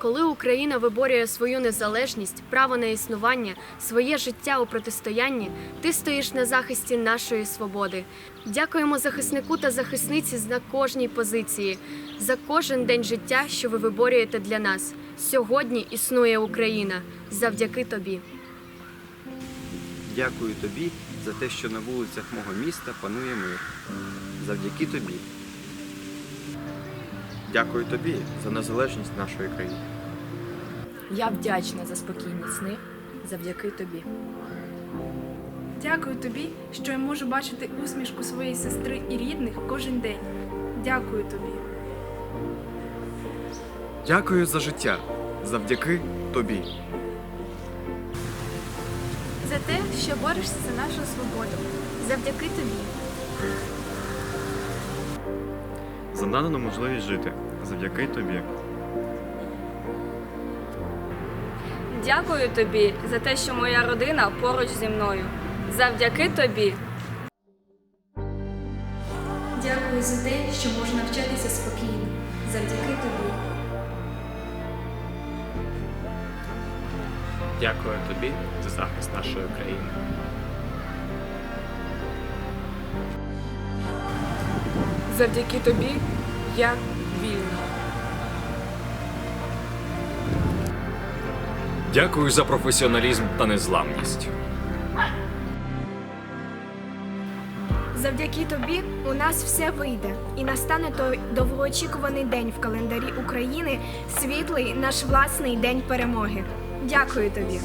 Коли Україна виборює свою незалежність, право на існування, своє життя у протистоянні, ти стоїш на захисті нашої свободи. Дякуємо захиснику та захисниці на кожній позиції, за кожен день життя, що ви виборюєте для нас. Сьогодні існує Україна завдяки тобі. Дякую тобі за те, що на вулицях мого міста панує мир. Завдяки тобі. Дякую тобі за незалежність нашої країни. Я вдячна за спокійні сни завдяки тобі. Дякую тобі, що я можу бачити усмішку своєї сестри і рідних кожен день. Дякую тобі. Дякую за життя. Завдяки тобі. За те, що борешся за нашу свободу. Завдяки тобі. За надану можливість жити завдяки тобі. Дякую тобі за те, що моя родина поруч зі мною. Завдяки тобі. Дякую за те, що можна навчатися спокійно. Завдяки тобі. Дякую тобі за захист нашої країни. Завдяки тобі я вільна. Дякую за професіоналізм та незламність. Завдяки тобі у нас все вийде, і настане той довгоочікуваний день в календарі України, світлий наш власний день перемоги. Дякую тобі.